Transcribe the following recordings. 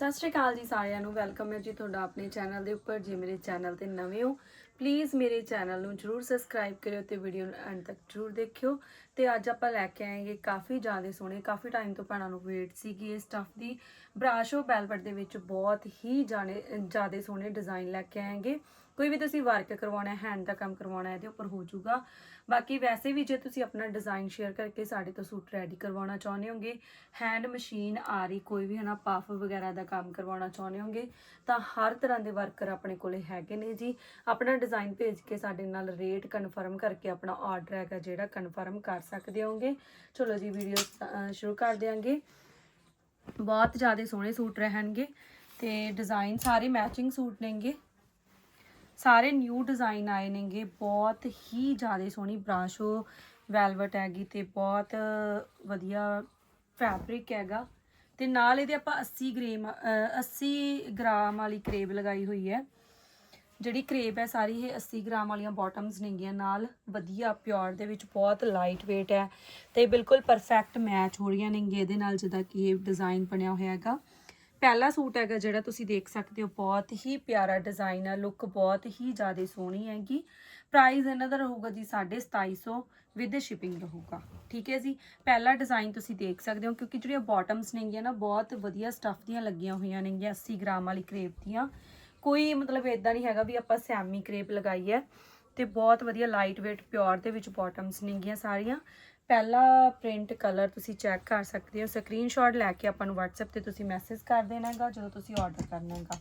ਸਤਿ ਸ਼੍ਰੀ ਅਕਾਲ ਜੀ ਸਾਰਿਆਂ ਨੂੰ, ਵੈਲਕਮ ਹੈ ਜੀ ਤੁਹਾਡਾ ਆਪਣੇ ਚੈਨਲ ਦੇ ਉੱਪਰ, ਜੇ ਮੇਰੇ ਚੈਨਲ ਤੇ ਨਵੇਂ ਹੋ ਪਲੀਜ਼ ਮੇਰੇ ਚੈਨਲ ਨੂੰ ਜਰੂਰ ਸਬਸਕ੍ਰਾਈਬ ਕਰਿਓ ਤੇ ਵੀਡੀਓ ਨੂੰ ਐਂਡ ਤੱਕ ਜਰੂਰ ਦੇਖਿਓ। ਤੇ ਅੱਜ ਆਪਾਂ ਲੈ ਕੇ ਆਏਗੇ ਕਾਫੀ ਜ਼ਿਆਦਾ ਸੋਹਣੇ, ਕਾਫੀ ਟਾਈਮ ਤੋਂ ਭੈਣਾਂ ਨੂੰ ਵੇਟ ਸੀਗੀ ਇਸ ਸਟਫ ਦੀ। ਬਰਾਸ਼ੋ ਬੈਲਵਟ ਦੇ ਵਿੱਚ ਬਹੁਤ ਹੀ ਜਾਣੇ, ਜ਼ਿਆਦਾ ਸੋਹਣੇ ਡਿਜ਼ਾਈਨ ਲੈ ਕੇ ਆਏਗੇ ਕੋਈ ਵੀ ਤੁਸੀਂ ਵਰਕ ਕਰਵਾਉਣਾ ਹੈ ਹੈਂਡ ਦਾ ਕੰਮ ਕਰਵਾਉਣਾ ਹੈ, ਇਹਦੇ ਉੱਪਰ ਹੋ ਜਾਊਗਾ। ਬਾਕੀ ਵੈਸੇ ਵੀ ਜੇ ਤੁਸੀਂ ਆਪਣਾ ਡਿਜ਼ਾਈਨ ਸ਼ੇਅਰ ਕਰਕੇ ਸਾਡੇ ਤੋਂ ਸੂਟ ਰੈਡੀ ਕਰਵਾਉਣਾ ਚਾਹੁੰਦੇ ਹੋਗੇ ਹੈਂਡ ਮਸ਼ੀਨ ਆ ਰਹੀ ਕੋਈ ਵੀ ਹਨਾ ਪਫ ਵਗੈਰਾ ਦਾ ਕੰਮ ਕਰਵਾਉਣਾ ਚਾਹੁੰਦੇ ਹੋਗੇ, ਤਾਂ ਹਰ ਤਰ੍ਹਾਂ ਦੇ ਵਰਕਰ ਆਪਣੇ ਕੋਲੇ ਹੈਗੇ ਨੇ ਜੀ। ਆਪਣਾ ਡਿਜ਼ਾਈਨ ਭੇਜ ਕੇ ਸਾਡੇ ਨਾਲ ਰੇਟ ਕਨਫਰਮ ਕਰਕੇ ਆਪਣਾ ਆਰਡਰ ਹੈਗਾ ਜਿਹੜਾ ਕਨਫਰਮ ਕਰ ਸਕਦੇ ਹੋਗੇ। ਚਲੋ ਜੀ ਵੀਡੀਓ ਸ਼ੁਰੂ ਕਰ ਦਿਆਂਗੇ। ਬਹੁਤ ਜ਼ਿਆਦਾ ਸੋਹਣੇ ਸੂਟ ਰਹਿਣਗੇ ਤੇ ਡਿਜ਼ਾਈਨ ਸਾਰੇ ਮੈਚਿੰਗ ਸੂਟ ਨੇਗੇ। ਸਾਰੇ ਨਿਊ ਡਿਜ਼ਾਈਨ ਆਏ ਨੇਗੇ ਬਹੁਤ ਹੀ ਜ਼ਿਆਦਾ ਸੋਹਣੀ ਬ੍ਰਾਸ਼ੋ ਵੈਲਵਟ ਹੈਗੀ ਤੇ ਬਹੁਤ ਵਧੀਆ ਫੈਬਰਿਕ ਹੈਗਾ। ਤੇ ਨਾਲ ਇਹਦੇ ਆਪਾਂ 80 ਗ੍ਰਾਮ ਅ, 80 ਗ੍ਰਾਮ ਵਾਲੀ ਕਰੇਬ ਲਗਾਈ ਹੋਈ ਹੈ। ਜਿਹੜੀ ਕਰੇਬ ਹੈ ਸਾਰੀ ਇਹ 80 ਗ੍ਰਾਮ ਵਾਲੀਆਂ ਬਾਟਮਸ ਨੇਗੀਆਂ। ਨਾਲ ਵਧੀਆ ਪਿਓਰ ਦੇ ਵਿੱਚ ਬਹੁਤ ਲਾਈਟ weight ਹੈ ਤੇ ਬਿਲਕੁਲ ਪਰਫੈਕਟ ਮੈਚ ਹੋ ਰਹੀਆਂ ਨੇਗੀਆਂ ਇਹਦੇ ਨਾਲ ਜਿੱਦਾਂ ਕਿ ਇਹ ਡਿਜ਼ਾਈਨ ਬਣਿਆ ਹੋਇਆ ਹੈਗਾ। ਪਹਿਲਾ ਸੂਟ ਹੈਗਾ ਜਿਹੜਾ ਤੁਸੀਂ ਦੇਖ ਸਕਦੇ ਹੋ, ਬਹੁਤ ਹੀ ਪਿਆਰਾ ਡਿਜ਼ਾਈਨ ਹੈ ਲੁੱਕ ਬਹੁਤ ਹੀ ਜ਼ਿਆਦਾ ਸੋਹਣੀ ਹੈਗੀ। ਪ੍ਰਾਈਸ ਇਹਨਾਂ ਦਾ ਰਹੂਗਾ ਜੀ 2750 ਵਿਦ ਸ਼ਿਪਿੰਗ ਰਹੂਗਾ, ਠੀਕ ਹੈ ਜੀ? ਪਹਿਲਾ ਡਿਜ਼ਾਈਨ ਤੁਸੀਂ ਦੇਖ ਸਕਦੇ ਹੋ, ਕਿਉਂਕਿ ਜਿਹੜੀਆਂ ਬਾਟਮਸ ਨੇਗੀਆਂ ਨਾ, ਬਹੁਤ ਵਧੀਆ ਸਟੱਫ ਦੀਆਂ ਲੱਗੀਆਂ ਹੋਈਆਂ ਨੇਗੀਆਂ 80 ਗ੍ਰਾਮ ਵਾਲੀ ਕਰੇਪ ਦੀਆਂ। ਕੋਈ ਮਤਲਬ ਇਦਾਂ ਨਹੀਂ ਹੈਗਾ ਵੀ ਆਪਾਂ ਸੈਮੀ ਕਰੇਪ ਲਗਾਈ ਹੈ, ਤੇ ਬਹੁਤ ਵਧੀਆ ਲਾਈਟ weight ਪਿਓਰ ਦੇ ਵਿੱਚ ਬਾਟਮਸ ਨੇਗੀਆਂ ਸਾਰੀਆਂ। ਪਹਿਲਾ ਪ੍ਰਿੰਟ ਕਲਰ ਤੁਸੀਂ ਚੈੱਕ ਕਰ ਸਕਦੇ ਹੋ। ਸਕਰੀਨਸ਼ਾਟ ਲੈ ਕੇ ਆਪਾਂ ਨੂੰ WhatsApp ਤੇ ਤੁਸੀਂ ਮੈਸੇਜ ਕਰ ਦੇਣਾ ਹੈਗਾ ਜਦੋਂ ਤੁਸੀਂ ਆਰਡਰ ਕਰਨਾ ਹੈਗਾ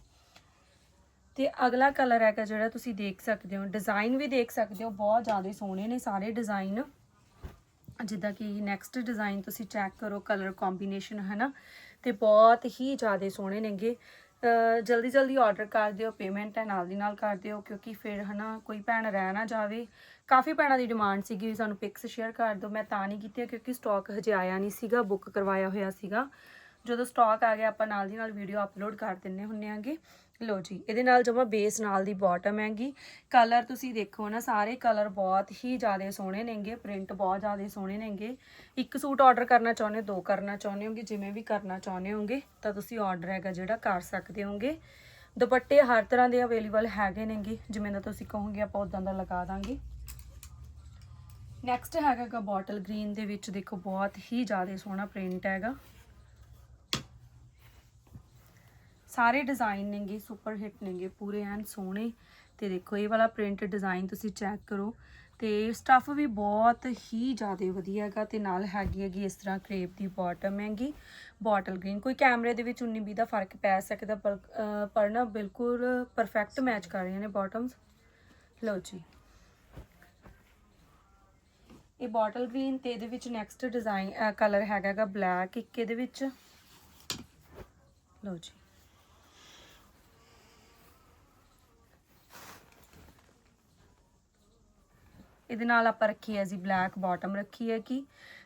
ਤੇ ਅਗਲਾ ਕਲਰ ਹੈਗਾ ਜਿਹੜਾ ਤੁਸੀਂ ਦੇਖ ਸਕਦੇ ਹੋ। ਡਿਜ਼ਾਈਨ ਵੀ ਦੇਖ ਸਕਦੇ ਹੋ। ਬਹੁਤ ਜ਼ਿਆਦਾ ਸੋਹਣੇ ਨੇ ਸਾਰੇ ਡਿਜ਼ਾਈਨ ਜਿੱਦਾਂ ਕਿ ਨੈਕਸਟ ਡਿਜ਼ਾਈਨ ਤੁਸੀਂ ਚੈੱਕ ਕਰੋ ਕਲਰ ਕੰਬੀਨੇਸ਼ਨ ਹੈ ਨਾ ਤੇ ਬਹੁਤ ਹੀ ਜ਼ਿਆਦਾ ਸੋਹਣੇ ਨੇਗੇ। ਜਲਦੀ ਜਲਦੀ ਆਰਡਰ ਕਰ ਦਿਓ ਪੇਮੈਂਟ ਹੈ, ਨਾਲ ਦੀ ਨਾਲ ਕਰ ਦਿਓ, ਕਿਉਂਕਿ ਫਿਰ ਹਨਾ ਕੋਈ ਭੈਣ ਰਹਿ ਨਾ ਜਾਵੇ। ਕਾਫੀ ਭੈਣਾਂ ਦੀ ਡਿਮਾਂਡ ਸੀਗੀ ਵੀ ਸਾਨੂੰ ਪਿਕਸ ਸ਼ੇਅਰ ਕਰ ਦਿਓ। ਮੈਂ ਤਾਂ ਨਹੀਂ ਕੀਤੀ, ਕਿਉਂਕਿ ਸਟਾਕ ਹਜੇ ਆਇਆ ਨਹੀਂ ਸੀਗਾ ਬੁੱਕ ਕਰਵਾਇਆ ਹੋਇਆ ਸੀਗਾ। ਜਦੋਂ ਸਟਾਕ ਆ ਗਿਆ, ਆਪਾਂ ਨਾਲ ਦੀ ਨਾਲ ਵੀਡੀਓ ਅਪਲੋਡ ਕਰ ਦਿੰਨੇ ਹੁੰਨੇ ਆਂਗੇ। ਲੋ ਜੀ, ਇਹਦੇ ਨਾਲ ਜਮਾ ਬੇਸ ਨਾਲ ਦੀ ਬਾਟਮ ਹੈਗੀ। ਕਲਰ ਤੁਸੀਂ ਦੇਖੋ ਨਾ, ਸਾਰੇ ਕਲਰ ਬਹੁਤ ਹੀ ਜ਼ਿਆਦਾ ਸੋਹਣੇ ਨੇਗੇ ਪ੍ਰਿੰਟ ਬਹੁਤ ਜ਼ਿਆਦਾ ਸੋਹਣੇ ਨੇਗੇ। ਇੱਕ ਸੂਟ ਆਰਡਰ ਕਰਨਾ ਚਾਹੁੰਦੇ ਦੋ ਕਰਨਾ ਚਾਹੁੰਦੇ ਹੋਗੇ, ਜਿਵੇਂ ਵੀ ਕਰਨਾ ਚਾਹੁੰਦੇ ਹੋਗੇ, ਤਾਂ ਤੁਸੀਂ ਆਰਡਰ ਹੈਗਾ ਜਿਹੜਾ ਕਰ ਸਕਦੇ ਹੋਗੇ। ਦੁਪੱਟੇ ਹਰ ਤਰ੍ਹਾਂ ਦੇ ਅਵੇਲੇਬਲ ਹੈਗੇ ਨੇਗੇ, ਜਿਵੇਂ ਦਾ ਤੁਸੀਂ ਕਹੋਗੇ, ਆਪਾਂ ਉਦਾਂ ਦਾ ਲਗਾ ਦਾਂਗੇ। ਨੈਕਸਟ ਹੈਗਾ ਬੋਟਲ ਗ੍ਰੀਨ ਦੇ ਵਿੱਚ ਦੇਖੋ, ਬਹੁਤ ਹੀ ਜ਼ਿਆਦਾ ਸੋਹਣਾ ਪ੍ਰਿੰਟ ਹੈਗਾ। ਸਾਰੇ ਡਿਜ਼ਾਈਨ ਨੇਗੇ ਸੁਪਰ ਹਿੱਟ ਨੇਗੇ, ਪੂਰੇ ਐਨ ਸੋਹਣੇ। ਤੇ ਦੇਖੋ, ਇਹ ਵਾਲਾ ਪ੍ਰਿੰਟ ਡਿਜ਼ਾਈਨ ਤੁਸੀਂ ਚੈੱਕ ਕਰੋ। ਤੇ ਸਟੱਫ ਵੀ ਬਹੁਤ ਹੀ ਜ਼ਿਆਦਾ ਵਧੀਆ ਹੈਗਾ ਤੇ ਨਾਲ ਹੈਗੀ ਹੈਗੀ ਇਸ ਤਰ੍ਹਾਂ ਕ੍ਰੇਪ ਦੀ ਬਾਟਮ ਹੈਗੀ। ਬੋਟਲ ਗ੍ਰੀਨ ਕੋਈ ਕੈਮਰੇ ਦੇ ਵਿੱਚ 19 20 ਦਾ ਫ਼ਰਕ ਪੈ ਸਕਦਾ, ਪਰ ਨਾ ਬਿਲਕੁਲ ਪਰਫੈਕਟ ਮੈਚ ਕਰ ਰਹੀਆਂ ਨੇ ਬਾਟਮਸ ਲਓ ਜੀ। ਇਹ ਬੋਟਲ ਗ੍ਰੀਨ ਤੇ ਇਹਦੇ ਵਿੱਚ ਨੈਕਸਟ ਡਿਜ਼ਾਈਨ ਕਲਰ ਹੈਗਾਗਾ ਬਲੈਕ ਇੱਕ ਇਹਦੇ ਵਿੱਚ। ਲਓ ਜੀ। ਇਹਦੇ ਨਾਲ ਆਪਾਂ ਰੱਖੀ ਹੈ ਜੀ ਬਲੈਕ ਬਾਟਮ ਰੱਖੀ ਹੈ ਕਿ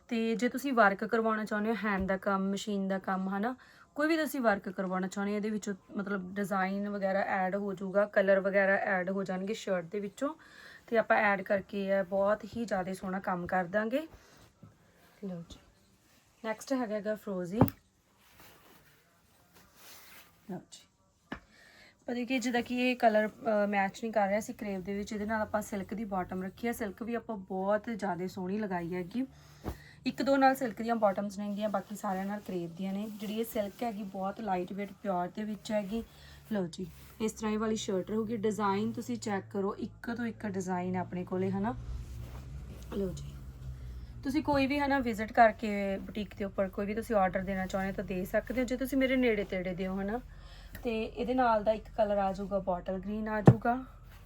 ਤੇ ਜੇ ਤੁਸੀਂ ਵਰਕ ਕਰਵਾਉਣਾ ਚਾਹੁੰਦੇ ਹੋ ਹੈਂਡ ਦਾ ਕੰਮ ਮਸ਼ੀਨ ਦਾ ਕੰਮ, ਹਨਾ, ਕੋਈ ਵੀ ਤੁਸੀਂ ਵਰਕ ਕਰਵਾਉਣਾ ਚਾਹੁੰਦੇ ਹੋ, ਇਹਦੇ ਵਿੱਚ ਮਤਲਬ ਡਿਜ਼ਾਈਨ ਵਗੈਰਾ ਐਡ ਹੋ ਜਾਊਗਾ ਕਲਰ ਵਗੈਰਾ ਐਡ ਹੋ ਜਾਣਗੇ ਸ਼ਰਟ ਦੇ ਵਿੱਚੋਂ ਤੇ ਆਪਾਂ ਐਡ ਕਰਕੇ ਇਹ ਬਹੁਤ ਹੀ ਜ਼ਿਆਦਾ ਸੋਹਣਾ ਕੰਮ ਕਰ ਦਾਂਗੇ। ਲਓ ਜੀ ਨੈਕਸਟ ਹੈਗਾ ਹੈਗਾ ਫਰੋਜ਼ੀ ਲਓ ਜੀ ਪਤਾ ਕਿ ਜਿੱਦਾਂ ਕਿ ਇਹ ਕਲਰ ਮੈਚ ਨਹੀਂ ਕਰ ਰਿਹਾ ਸੀ ਕਰੇਵ ਦੇ ਵਿੱਚ, ਇਹਦੇ ਨਾਲ ਆਪਾਂ ਸਿਲਕ ਦੀ ਬਾਟਮ ਰੱਖੀ ਹੈ ਸਿਲਕ ਵੀ ਆਪਾਂ ਬਹੁਤ ਜ਼ਿਆਦਾ ਸੋਹਣੀ ਲਗਾਈ ਹੈਗੀ। ਇੱਕ ਦੋ ਨਾਲ ਸਿਲਕ ਦੀਆਂ ਬਾਟਮਸ ਨੇਗੀਆਂ ਬਾਕੀ ਸਾਰਿਆਂ ਨਾਲ ਕਰੇਵ ਦੀਆਂ ਨੇ। ਜਿਹੜੀ ਇਹ ਸਿਲਕ ਹੈਗੀ, ਬਹੁਤ ਲਾਈਟ weight ਪਿਓਰ ਦੇ ਵਿੱਚ ਹੈਗੀ। ਲਓ ਜੀ, ਇਸ ਤਰ੍ਹਾਂ ਇਹ ਵਾਲੀ ਸ਼ਰਟ ਰਹੂਗੀ। ਡਿਜ਼ਾਈਨ ਤੁਸੀਂ ਚੈੱਕ ਕਰੋ, ਇੱਕ ਤੋਂ ਇੱਕ ਡਿਜ਼ਾਈਨ ਆਪਣੇ ਕੋਲੇ, ਹਨਾ? ਲਓ ਜੀ, ਤੁਸੀਂ ਕੋਈ ਵੀ, ਹਨਾ ਵਿਜ਼ਿਟ ਕਰਕੇ ਬੁਟੀਕ ਦੇ ਉੱਪਰ ਕੋਈ ਵੀ ਤੁਸੀਂ ਆਰਡਰ ਦੇਣਾ ਚਾਹੁੰਦੇ ਹੋ ਤਾਂ ਦੇ ਸਕਦੇ ਹੋ। ਜੇ ਤੁਸੀਂ ਮੇਰੇ ਨੇੜੇ ਤੇੜੇ ਦੇ ਹੋ ਹਨਾ? ਤੇ ਇਹਦੇ ਨਾਲ ਦਾ ਇੱਕ ਕਲਰ ਆ ਜਾਊਗਾ ਬੋਟਲ ਗ੍ਰੀਨ ਆ ਜਾਊਗਾ।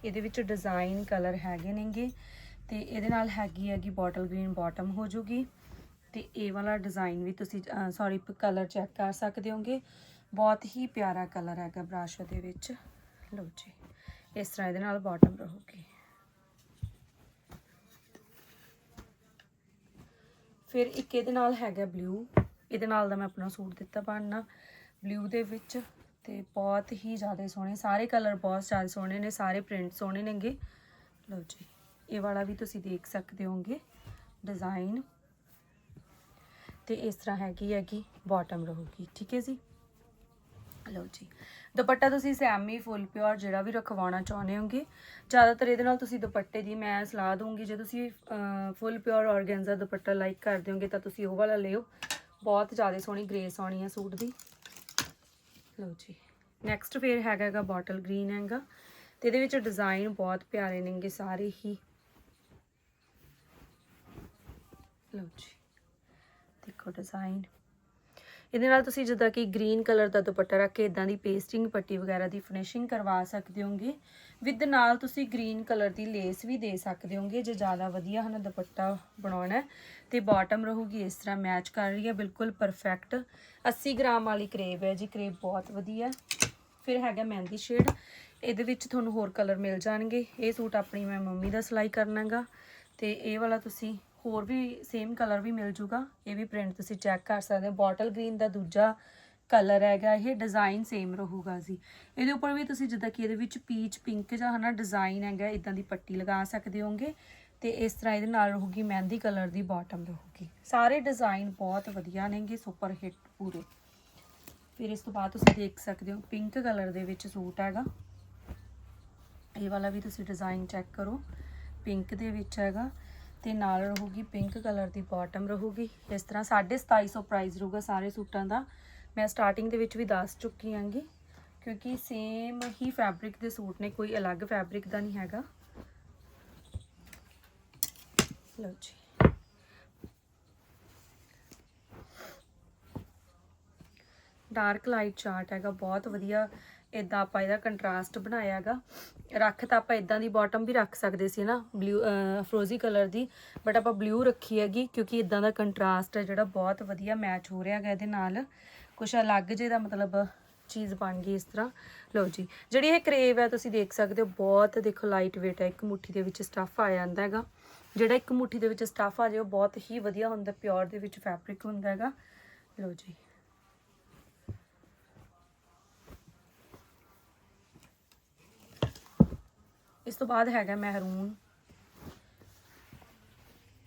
ਇਹਦੇ ਵਿੱਚ ਡਿਜ਼ਾਈਨ ਕਲਰ ਹੈਗੇ ਨੇਗੇ ਤੇ ਇਹਦੇ ਨਾਲ ਹੈਗੀ ਹੈਗੀ ਬੋਟਲ ਗ੍ਰੀਨ ਬਾਟਮ ਹੋ ਜਾਊਗੀ। ਤੇ ਇਹ ਵਾਲਾ ਡਿਜ਼ਾਈਨ ਵੀ ਤੁਸੀਂ ਸੌਰੀ ਕਲਰ ਚੈੱਕ ਕਰ ਸਕਦੇ ਹੋਗੇ। ਬਹੁਤ ਹੀ ਪਿਆਰਾ ਕਲਰ ਹੈਗਾ ਬ੍ਰਾਸ਼ੋ ਦੇ ਵਿੱਚ। ਲਓ ਜੀ, ਇਸ ਤਰ੍ਹਾਂ ਇਹਦੇ ਨਾਲ ਬਾਟਮ ਰਹੂਗੀ। ਫਿਰ ਇੱਕ ਇਹਦੇ ਨਾਲ ਹੈਗਾ ਬਲੂ ਇਹਦੇ ਨਾਲ ਦਾ ਮੈਂ ਆਪਣਾ ਸੂਟ ਦਿੱਤਾ ਬਣਨਾ। ਬਲੂ ਦੇ ਵਿੱਚ ਤੇ ਬਹੁਤ ਹੀ ਜ਼ਿਆਦਾ ਸੋਹਣੇ, ਸਾਰੇ ਕਲਰ ਬਹੁਤ ਜ਼ਿਆਦਾ ਸੋਹਣੇ ਨੇ, ਸਾਰੇ ਪ੍ਰਿੰਟ ਸੋਹਣੇ ਨੇਗੇ। ਲਓ ਜੀ, ਇਹ ਵਾਲਾ ਵੀ ਤੁਸੀਂ ਦੇਖ ਸਕਦੇ ਹੋਗੇ ਡਿਜ਼ਾਈਨ ਤੇ ਇਸ ਤਰ੍ਹਾਂ ਹੈਗੀ ਹੈਗੀ ਬਾਟਮ ਰਹੂਗੀ, ਠੀਕ ਹੈ ਜੀ? ਲਓ ਜੀ, ਦੁਪੱਟਾ ਤੁਸੀਂ ਸੈਮੀ ਫੁੱਲ ਪਿਓਰ ਜਿਹੜਾ ਵੀ ਰਖਵਾਉਣਾ ਚਾਹੁੰਦੇ ਹੋਗੇ ਜ਼ਿਆਦਾਤਰ ਇਹਦੇ ਨਾਲ ਤੁਸੀਂ ਦੁਪੱਟੇ ਦੀ ਮੈਂ ਸਲਾਹ ਦੂੰਗੀ ਜੇ ਤੁਸੀਂ full pure organza dupatta like ਕਰਦੇ ਹੋਗੇ ਤਾਂ ਤੁਸੀਂ ਉਹ ਵਾਲਾ ਲਿਓ। ਬਹੁਤ ਜ਼ਿਆਦਾ ਸੋਹਣੀ ਗ੍ਰੇਸ ਆਉਣੀ ਹੈ ਸੂਟ ਦੀ। ਲਓ ਜੀ। ਨੈਕਸਟ ਫੇਰ ਹੈਗਾ ਹੈਗਾ ਬੋਟਲ ਗ੍ਰੀਨ ਹੈਗਾ। ਤੇ ਇਹਦੇ ਵਿੱਚ ਡਿਜ਼ਾਈਨ ਬਹੁਤ ਪਿਆਰੇ ਨੇਗੇ ਸਾਰੇ ਹੀ। ਲਓ ਜੀ। ਦੇਖੋ ਡਿਜ਼ਾਈਨ ਇਹਦੇ ਨਾਲ ਤੁਸੀਂ ਜਿੱਦਾਂ ਕਿ ਗ੍ਰੀਨ ਕਲਰ ਦਾ ਦੁਪੱਟਾ ਰੱਖ ਕੇ ਇਦਾਂ ਦੀ ਪੇਸਟਿੰਗ ਪੱਟੀ ਵਗੈਰਾ ਦੀ ਫਿਨਿਸ਼ਿੰਗ ਕਰਵਾ ਸਕਦੇ ਹੋਗੇ। ਵਿਦ ਨਾਲ ਤੁਸੀਂ ਗ੍ਰੀਨ ਕਲਰ ਦੀ ਲੇਸ ਵੀ ਦੇ ਸਕਦੇ ਹੋਗੇ ਜੇ ਜ਼ਿਆਦਾ ਵਧੀਆ ਹਨ ਦੁਪੱਟਾ ਬਣਾਉਣਾ ਹੈ। ਤੇ ਬਾਟਮ ਰਹੂਗੀ, ਇਸ ਤਰ੍ਹਾਂ ਮੈਚ ਕਰ ਰਹੀ ਹੈ, ਬਿਲਕੁਲ ਪਰਫੈਕਟ 80 ਗ੍ਰਾਮ ਵਾਲੀ ਕਰੇਬ ਹੈ ਜੀ ਕਰੇਬ ਬਹੁਤ ਵਧੀਆ ਫਿਰ ਹੈਗਾ ਮਹਿੰਦੀ ਸ਼ੇਡ ਇਹਦੇ ਵਿੱਚ ਤੁਹਾਨੂੰ ਹੋਰ ਕਲਰ ਮਿਲ ਜਾਣਗੇ। ਇਹ ਸੂਟ ਆਪਣੀ ਮੈਂ ਮੰਮੀ ਦਾ ਸਿਲਾਈ ਕਰਨਾਗਾ ਤੇ ਇਹ ਵਾਲਾ ਤੁਸੀਂ ਹੋਰ ਵੀ ਸੇਮ ਕਲਰ ਵੀ ਮਿਲ ਜੂਗਾ। ਇਹ ਵੀ ਪ੍ਰਿੰਟ ਤੁਸੀਂ ਚੈੱਕ ਕਰ ਸਕਦੇ ਹੋ। ਬੋਟਲ ਗ੍ਰੀਨ ਦਾ ਦੂਜਾ ਕਲਰ ਹੈਗਾ। ਇਹ ਡਿਜ਼ਾਈਨ ਸੇਮ ਰਹੂਗਾ ਜੀ। ਇਹਦੇ ਉੱਪਰ ਵੀ ਤੁਸੀਂ ਜਿੱਦਾਂ ਕਿ ਇਹਦੇ ਵਿੱਚ ਪੀਚ ਪਿੰਕ ਜਾਂ ਹਨਾ ਡਿਜ਼ਾਈਨ ਹੈਗਾ ਇਦਾਂ ਦੀ ਪੱਟੀ ਲਗਾ ਸਕਦੇ ਹੋਗੇ ਤੇ ਇਸ ਤਰ੍ਹਾਂ ਇਹਦੇ ਨਾਲ ਰਹੂਗੀ, ਮਹਿੰਦੀ ਕਲਰ ਦੀ ਬਾਟਮ ਰਹੂਗੀ। ਸਾਰੇ ਡਿਜ਼ਾਈਨ ਬਹੁਤ ਵਧੀਆ ਨੇਗੇ ਸੁਪਰ ਹਿੱਟ ਪੂਰੇ। ਫਿਰ ਇਸ ਤੋਂ ਬਾਅਦ ਤੁਸੀਂ ਦੇਖ ਸਕਦੇ ਹੋ ਪਿੰਕ ਕਲਰ ਦੇ ਵਿੱਚ ਸੂਟ ਹੈਗਾ। ਇਹ ਵਾਲਾ ਵੀ ਤੁਸੀਂ ਡਿਜ਼ਾਈਨ ਚੈੱਕ ਕਰੋ। ਪਿੰਕ ਦੇ ਵਿੱਚ ਹੈਗਾ। ਤੇ ਨਾਲ ਰਹੂਗੀ ਪਿੰਕ ਕਲਰ ਦੀ ਬਾਟਮ ਰਹੂਗੀ। ਇਸ ਤਰ੍ਹਾਂ 2750 ਪ੍ਰਾਈਸ ਰਹੂਗਾ ਸਾਰੇ ਸੂਟਾਂ ਦਾ। ਮੈਂ ਸਟਾਰਟਿੰਗ ਦੇ ਵਿੱਚ ਵੀ ਦੱਸ ਚੁੱਕੀ ਆਂਗੀ ਕਿਉਂਕਿ ਸੇਮ ਹੀ ਫੈਬਰਿਕ ਦੇ ਸੂਟ ਨੇ, ਕੋਈ ਅਲੱਗ ਫੈਬਰਿਕ ਦਾ ਨਹੀਂ ਹੈਗਾ। ਲਓ ਜੀ। ਡਾਰਕ ਲਾਈਟ ਚਾਰਟ ਹੈਗਾ, ਬਹੁਤ ਵਧੀਆ ਇਦਾਂ ਆਪਾਂ ਇਹਦਾ ਕੰਟਰਾਸਟ ਬਣਾਇਆ ਹੈਗਾ। ਰੱਖ ਤਾਂ ਆਪਾਂ ਇਦਾਂ ਦੀ ਬਾਟਮ ਵੀ ਰੱਖ ਸਕਦੇ ਸੀ ਨਾ ਬਲੂ ਫਰੋਜ਼ੀ ਕਲਰ ਦੀ ਬਟ ਆਪਾਂ ਬਲੂ ਰੱਖੀ ਹੈਗੀ ਕਿਉਂਕਿ ਇਦਾਂ ਦਾ ਕੰਟਰਾਸਟ ਹੈ ਜਿਹੜਾ ਬਹੁਤ ਵਧੀਆ ਮੈਚ ਹੋ ਰਿਹਾ ਹੈਗਾ ਇਹਦੇ ਨਾਲ। ਕੁਛ ਅਲੱਗ ਜੇ ਦਾ ਮਤਲਬ ਚੀਜ਼ ਬਣ ਗਈ ਇਸ ਤਰ੍ਹਾਂ। ਲਓ ਜੀ, ਜਿਹੜੀ ਇਹ ਕਰੇਵ ਹੈ ਤੁਸੀਂ ਦੇਖ ਸਕਦੇ ਹੋ, ਬਹੁਤ ਦੇਖੋ ਲਾਈਟ weight ਹੈ, ਇੱਕ ਮੁੱਠੀ ਦੇ ਵਿੱਚ ਸਟੱਫ ਆ ਜਾਂਦਾ ਹੈਗਾ। ਜਿਹੜਾ ਇੱਕ ਮੁੱਠੀ ਦੇ ਵਿੱਚ ਸਟੱਫ ਆ ਜਾਏ, ਉਹ ਬਹੁਤ ਹੀ ਵਧੀਆ ਹੁੰਦਾ ਪਿਓਰ ਦੇ ਵਿੱਚ ਫੈਬਰਿਕ ਹੁੰਦਾ ਹੈਗਾ। ਲਓ ਜੀ। ਤੋਂ ਬਾਅਦ ਹੈਗਾ ਮਹਿਰੂਨ।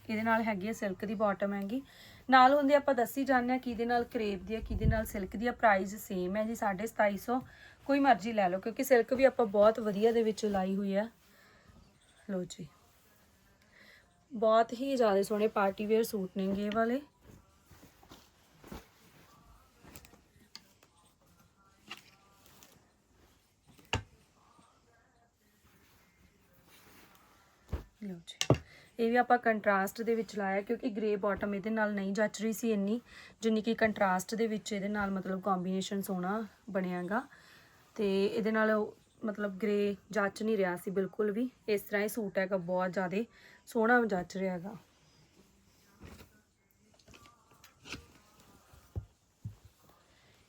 ਇਹਦੇ ਨਾਲ ਹੈਗੀ ਹੈ ਸਿਲਕ ਦੀ ਬਾਟਮ ਹੈਗੀ। ਨਾਲ ਹੁੰਦੇ ਆਪਾਂ ਦੱਸੀ ਜਾਂਦੇ ਆ ਕਿਹਦੇ ਨਾਲ ਕਰੇਪ ਦੀ ਆ, ਕਿਹਦੇ ਨਾਲ ਸਿਲਕ ਦੀ ਆ ਪ੍ਰਾਈਸ ਸੇਮ ਹੈ ਜੀ 2750 ਕੋਈ ਮਰਜ਼ੀ ਲੈ ਲਓ, ਕਿਉਂਕਿ ਸਿਲਕ ਵੀ ਆਪਾਂ ਬਹੁਤ ਵਧੀਆ ਦੇ ਵਿੱਚ ਲਾਈ ਹੋਈ ਆ। ਲੋ ਜੀ। ਬਹੁਤ ਹੀ ਜ਼ਿਆਦਾ ਸੋਹਣੇ ਪਾਰਟੀ ਵੇਅਰ ਸੂਟ ਨੇਗੇ ਇਹ ਵਾਲੇ। ਲਓ ਜੀ। ਇਹ ਵੀ ਆਪਾਂ ਕੰਟਰਾਸਟ ਦੇ ਵਿੱਚ ਲਾਇਆ ਕਿਉਂਕਿ ਗ੍ਰੇ ਬਾਟਮ ਇਹਦੇ ਨਾਲ ਨਹੀਂ ਜੱਚ ਰਹੀ ਸੀ ਇੰਨੀ, ਜਿੰਨੀ ਕਿ ਕੰਟਰਾਸਟ ਦੇ ਵਿੱਚ ਇਹਦੇ ਨਾਲ ਮਤਲਬ ਕੰਬੀਨੇਸ਼ਨ ਸੋਹਣਾ ਬਣਿਆਗਾ। ਤੇ ਇਹਦੇ ਨਾਲ ਮਤਲਬ ਗ੍ਰੇ ਜੱਚ ਨਹੀਂ ਰਿਹਾ ਸੀ ਬਿਲਕੁਲ ਵੀ। ਇਸ ਤਰ੍ਹਾਂ ਇਹ ਸੂਟ ਹੈਗਾ, ਬਹੁਤ ਜ਼ਿਆਦਾ ਸੋਹਣਾ ਜੱਚ ਰਿਹਾ ਹੈਗਾ।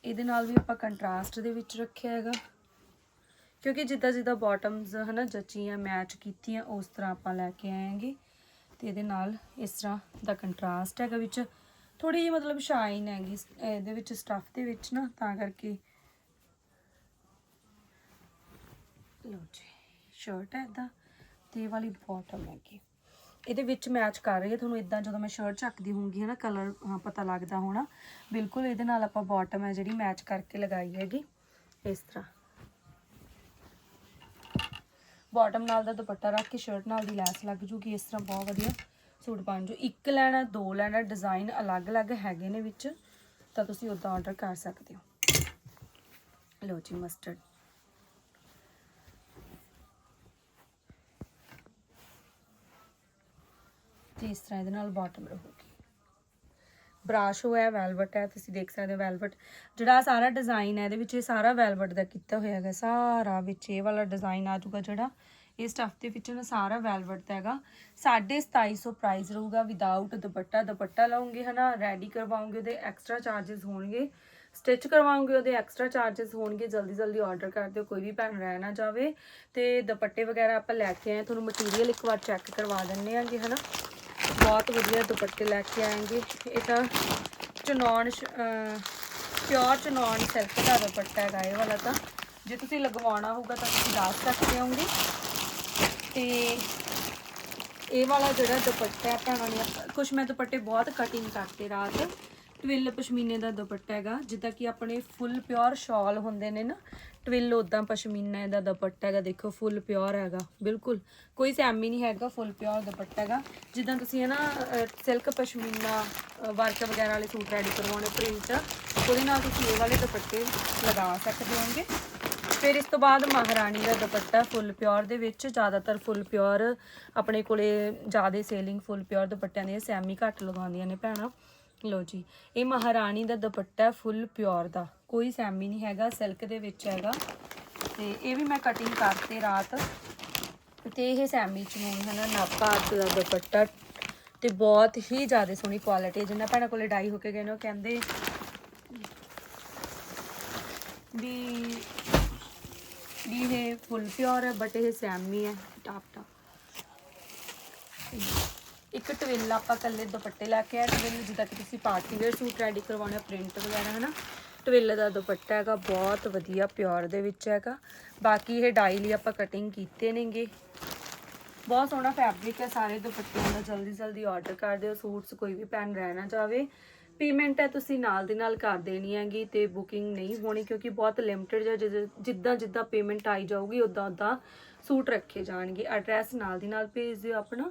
ਇਹਦੇ ਨਾਲ ਵੀ ਆਪਾਂ ਕੰਟਰਾਸਟ ਦੇ ਵਿੱਚ ਰੱਖਿਆ ਹੈਗਾ। ਕਿਉਂਕਿ ਜਿੱਦਾਂ ਜਿੱਦਾਂ ਬਾਟਮਸ ਹਨਾ ਜੱਚੀਆਂ ਮੈਚ ਕੀਤੀਆਂ, ਉਸ ਤਰ੍ਹਾਂ ਆਪਾਂ ਲੈ ਕੇ ਆਏਗੇ। ਤੇ ਇਹਦੇ ਨਾਲ ਇਸ ਤਰ੍ਹਾਂ ਦਾ ਕੰਟਰਾਸਟ ਹੈਗਾ ਵਿੱਚ। ਥੋੜੀ ਜਿਹੀ ਮਤਲਬ ਸ਼ਾਈਨ ਹੈਗੀ ਇਹਦੇ ਵਿੱਚ ਸਟਫ ਦੇ ਵਿੱਚ ਨਾ, ਤਾਂ ਕਰਕੇ। ਲੋ ਜੀ ਸ਼ਰਟ ਹੈ ਇਦਾਂ ਤੇ ਇਹ ਵਾਲੀ ਬਾਟਮ ਹੈਗੀ। ਇਹਦੇ ਵਿੱਚ ਮੈਚ ਕਰ ਰਹੀ ਹੈ। ਤੁਹਾਨੂੰ ਇਦਾਂ ਜਦੋਂ ਮੈਂ ਸ਼ਰਟ ਚੱਕਦੀ ਹੋਊਂਗੀ, ਹਨਾ ਕਲਰ ਪਤਾ ਲੱਗਦਾ ਹੋਣਾ। ਬਿਲਕੁਲ ਇਹਦੇ ਨਾਲ ਆਪਾਂ ਬਾਟਮ ਹੈ ਜਿਹੜੀ ਮੈਚ ਕਰਕੇ ਲਗਾਈ ਹੈਗੀ। ਇਸ ਤਰ੍ਹਾਂ। ਬਾਟਮ ਨਾਲ ਦਾ ਦੁਪੱਟਾ ਰੱਖ ਕੇ ਸ਼ਰਟ ਨਾਲ ਦੀ ਲੈਸ ਲੱਗ ਜੂਗੀ, ਇਸ ਤਰ੍ਹਾਂ ਬਹੁਤ ਵਧੀਆ ਸੂਟ ਬਣ ਜੂ। ਇੱਕ ਲੈਣਾ, ਦੋ ਲੈਣਾ ਡਿਜ਼ਾਈਨ ਅਲੱਗ-ਅਲੱਗ ਹੈਗੇ ਨੇ ਵਿੱਚ, ਤਾਂ ਤੁਸੀਂ ਉਦਾਂ ਆਰਡਰ ਕਰ ਸਕਦੇ ਹੋ। ਲਓ ਜੀ ਮਸਟਰਡ ਤੇ ਇਸ ਤਰ੍ਹਾਂ ਇਹਦੇ ਨਾਲ ਬਾਟਮ ਰਹੂਗੀ। ਬਰਾਸ਼ ਹੋਇਆ, ਵੈਲਵਟ ਹੈ, ਤੁਸੀਂ ਦੇਖ ਸਕਦੇ ਹੋ ਵੈਲਵਟ। ਜਿਹੜਾ ਸਾਰਾ ਡਿਜ਼ਾਈਨ ਹੈ, ਇਹਦੇ ਵਿੱਚ ਇਹ ਸਾਰਾ ਵੈਲਵਟ ਦਾ ਕੀਤਾ ਹੋਇਆ ਹੈਗਾ, ਸਾਰਾ ਵਿੱਚ ਇਹ ਵਾਲਾ ਡਿਜ਼ਾਈਨ ਆ ਜਾਊਗਾ ਜਿਹੜਾ। ਇਹ ਸਟਫ ਦੇ ਵਿੱਚ ਨਾ ਸਾਰਾ ਵੈਲਵਟ ਦਾ ਹੈਗਾ। 2750 ਪ੍ਰਾਈਸ ਰਹੂਗਾ ਵਿਦਆਊਟ ਦੁਪੱਟਾ। ਦੁਪੱਟਾ ਲਾਉਂਗੇ, ਹਨਾ ਰੈਡੀ ਕਰਵਾਉਂਗੇ, ਉਹਦੇ ਐਕਸਟਰਾ ਚਾਰजेस ਹੋਣਗੇ। ਸਟਿਚ ਕਰਵਾਉਂਗੇ, ਉਹਦੇ ਐਕਸਟਰਾ ਚਾਰजेस ਹੋਣਗੇ। ਜਲਦੀ ਜਲਦੀ ਆਰਡਰ ਕਰ ਦਿਓ, ਕੋਈ ਵੀ ਭੈਣ ਰਹਿ ਨਾ ਜਾਵੇ। ਤੇ ਦੁਪੱਟੇ ਵਗੈਰਾ ਆਪਾਂ ਲੈ ਕੇ ਆਏ ਤੁਹਾਨੂੰ ਮਟੀਰੀਅਲ ਇੱਕ ਵਾਰ ਚੈੱਕ ਕਰਵਾ ਦਿੰਨੇ ਆਂਗੇ ਹਨਾ। ਬਹੁਤ ਵਧੀਆ ਦੁਪੱਟੇ ਲੈ ਕੇ ਆਏਗੇ। ਇਹ ਤਾਂ ਚਨੌਨ ਪਿਓਰ ਚਨੌਣ ਸਿਲਕ ਦਾ ਦੁਪੱਟਾ ਹੈਗਾ ਇਹ ਵਾਲਾ ਤਾਂ। ਜੇ ਤੁਸੀਂ ਲਗਵਾਉਣਾ ਹੋਊਗਾ ਤਾਂ ਤੁਸੀਂ ਦੱਸ ਸਕਦੇ ਹੋਗੇ ਤੇ ਇਹ ਵਾਲਾ ਜਿਹੜਾ ਦੁਪੱਟਾ ਹੈ ਭੈਣਾਂ ਨੇ ਕੁਝ ਮੈਂ ਦੁਪੱਟੇ ਬਹੁਤ ਕਟਿੰਗ ਕਰਕੇ ਰਾਤ। ਟਵਿਲ ਪਸ਼ਮੀਨੇ ਦਾ ਦੁਪੱਟਾ ਹੈਗਾ, ਜਿੱਦਾਂ ਕਿ ਆਪਣੇ ਫੁੱਲ ਪਿਓਰ ਸ਼ਾਲ ਹੁੰਦੇ ਨੇ ਨਾ ਟਵਿਲ ਉਦਾਂ ਪਸ਼ਮੀਨਾ ਦਾ ਦੁਪੱਟਾ ਹੈਗਾ, ਦੇਖੋ ਫੁੱਲ ਪਿਓਰ ਹੈਗਾ, ਬਿਲਕੁਲ। ਕੋਈ ਸੈਮੀ ਨਹੀਂ ਹੈਗਾ ਫੁੱਲ ਪਿਓਰ ਦੁਪੱਟਾ ਹੈਗਾ। ਜਿੱਦਾਂ ਤੁਸੀਂ ਹੈ ਨਾ ਸਿਲਕ ਪਸ਼ਮੀਨਾ ਵਰਕ ਵਗੈਰਾ ਵਾਲੇ ਸੂਟ ਰੈਡੀ ਕਰਵਾਉਣੇ ਪ੍ਰਿੰਟ ਉਹਦੇ ਨਾਲ ਤੁਸੀਂ ਇਹ ਵਾਲੇ ਦੁਪੱਟੇ ਲਗਾ ਸਕਦੇ ਹੋਗੇ ਫਿਰ ਇਸ ਤੋਂ ਬਾਅਦ ਮਹਾਰਾਣੀ ਦਾ ਦੁਪੱਟਾ ਫੁੱਲ ਪਿਓਰ ਦੇ ਵਿੱਚ, ਜ਼ਿਆਦਾਤਰ ਫੁੱਲ ਪਿਓਰ ਆਪਣੇ ਕੋਲੇ ਜ਼ਿਆਦਾ ਸੇਲਿੰਗ ਫੁੱਲ ਪਿਓਰ ਦੁਪੱਟਿਆਂ ਦੀਆਂ ਸੈਮੀ ਘੱਟ ਲਗਾਉਂਦੀਆਂ ਨੇ ਭੈਣਾਂ। ਲੋ ਜੀ, ਇਹ ਮਹਾਰਾਣੀ ਦਾ ਦੁਪੱਟਾ ਫੁੱਲ ਪਿਓਰ ਦਾ। ਕੋਈ ਸੈਮੀ ਨਹੀਂ ਹੈਗਾ, ਸਿਲਕ ਦੇ ਵਿੱਚ ਹੈਗਾ। ਤੇ ਇਹ ਵੀ ਮੈਂ ਕਟਿੰਗ ਕਰਤੇ ਰਾਤ। ਤੇ ਇਹ ਸੈਮੀ ਚ ਹੈ ਨਾ ਨਾਪਾ ਅੱਤ ਦਾ ਦੁਪੱਟਾ। ਤੇ ਬਹੁਤ ਹੀ ਜ਼ਿਆਦਾ ਸੋਹਣੀ ਕੁਆਲਿਟੀ ਜਿੰਨਾ ਭੈਣਾਂ ਕੋਲੇ ਡਾਈ ਹੋ ਕੇ ਗਏ ਨੇ, ਉਹ ਕਹਿੰਦੇ ਵੀ ਵੀ ਇਹ ਫੁੱਲ ਪਿਓਰ ਹੈ ਬਟ ਇਹ ਸੈਮੀ ਹੈ ਟਾਪ ਟਾਪ ਇੱਕ ਟਵਿਲ ਆਪਾਂ ਕੱਲੇ ਦੁਪੱਟੇ ਲੈ ਕੇ ਆਏ ਟਵਿਲ ਜਿੱਦਾਂ ਕਿ ਤੁਸੀਂ ਪਾਰਟੀ ਵੇਅਰ ਸੂਟ ਰੈਡੀ ਕਰਵਾਉਣਾ ਪ੍ਰਿੰਟ ਵਗੈਰਾ, ਹਨਾ? ਟਵਿਲ ਦਾ ਦੁਪੱਟਾ ਹੈਗਾ, ਬਹੁਤ ਵਧੀਆ ਪਿਓਰ ਦੇ ਵਿੱਚ ਹੈਗਾ। ਬਾਕੀ ਇਹ ਡਾਈ ਲਈ ਆਪਾਂ ਕਟਿੰਗ ਕੀਤੇ ਨੇਗੇ। ਬਹੁਤ ਸੋਹਣਾ ਫੈਬਰਿਕ ਹੈ, ਸਾਰੇ ਦੁਪੱਟਿਆਂ ਦਾ। ਜਲਦੀ ਜਲਦੀ ਆਰਡਰ ਕਰ ਦਿਓ, ਸੂਟਸ ਕੋਈ ਵੀ ਪੈਨ ਰਹਿ ਨਾ ਜਾਵੇ। ਪੇਮੈਂਟ ਹੈ, ਤੁਸੀਂ ਨਾਲ ਦੀ ਨਾਲ ਕਰ ਦੇਣੀ ਹੈਗੀ ਤੇ ਬੁਕਿੰਗ ਨਹੀਂ ਹੋਣੀ ਕਿਉਂਕਿ ਬਹੁਤ ਲਿਮਟਿਡ ਜਿਹਾ ਜਿੱਦਾਂ ਜਿੱਦਾਂ ਪੇਮੈਂਟ ਆਈ ਜਾਊਗੀ ਉਦਾਂ ਉਦਾਂ ਸੂਟ ਰੱਖੇ ਜਾਣਗੇ। ਐਡਰੈਸ ਨਾਲ ਦੀ ਨਾਲ ਭੇਜ ਦਿਓ ਆਪਣਾ।